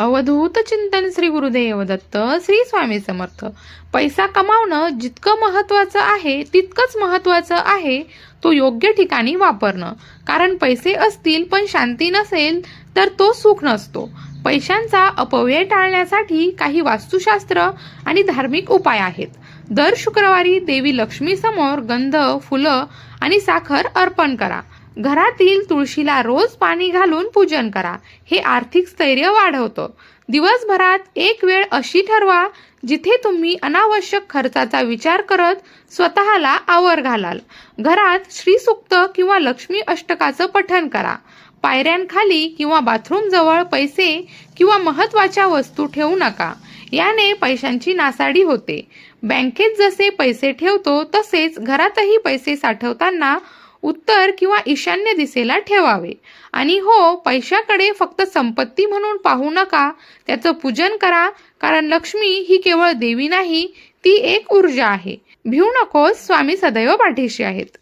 अवधूत चिंतन श्री गुरुदेव दत्त श्री स्वामी समर्थ. पैसा कमावणं जितकं महत्त्वाचं आहे तितकंच महत्त्वाचं आहे तो योग्य ठिकाणी वापरणं. कारण पैसे असतील पण शांती नसेल तर तो सुख नसतो. पैशांचा अपव्यय टाळण्यासाठी काही वास्तुशास्त्र आणि धार्मिक उपाय आहेत. दर शुक्रवारी देवी लक्ष्मी समोर गंध फुलं आणि साखर अर्पण करा. घरातील तुळशीला रोज पाणी घालून पूजन करा. हे आर्थिक स्थैर्य वाढवतं. दिवसभरात एक वेळ अशी ठरवा जिथे तुम्ही अनावश्यक खर्चाचा विचार करत स्वतःला आवर घालाल. घरात श्रीसुक्त किंवा लक्ष्मी अष्टकाचं पठण करा. पायऱ्यांखाली किंवा बाथरूम जवळ पैसे किंवा महत्त्वाच्या वस्तू ठेवू नका. याने पैशांची नासाडी होते. बँकेत जसे पैसे ठेवतो तसेच घरातही पैसे साठवताना उत्तर किंवा ईशान्य दिशेला ठेवावे. आणि हो पैशाकडे फक्त संपत्ती म्हणून पाहू नका. त्याचं पूजन करा कारण लक्ष्मी ही केवळ देवी नाही ती एक ऊर्जा आहे. भिऊ नकोस स्वामी सदैव पाठीशी आहेत.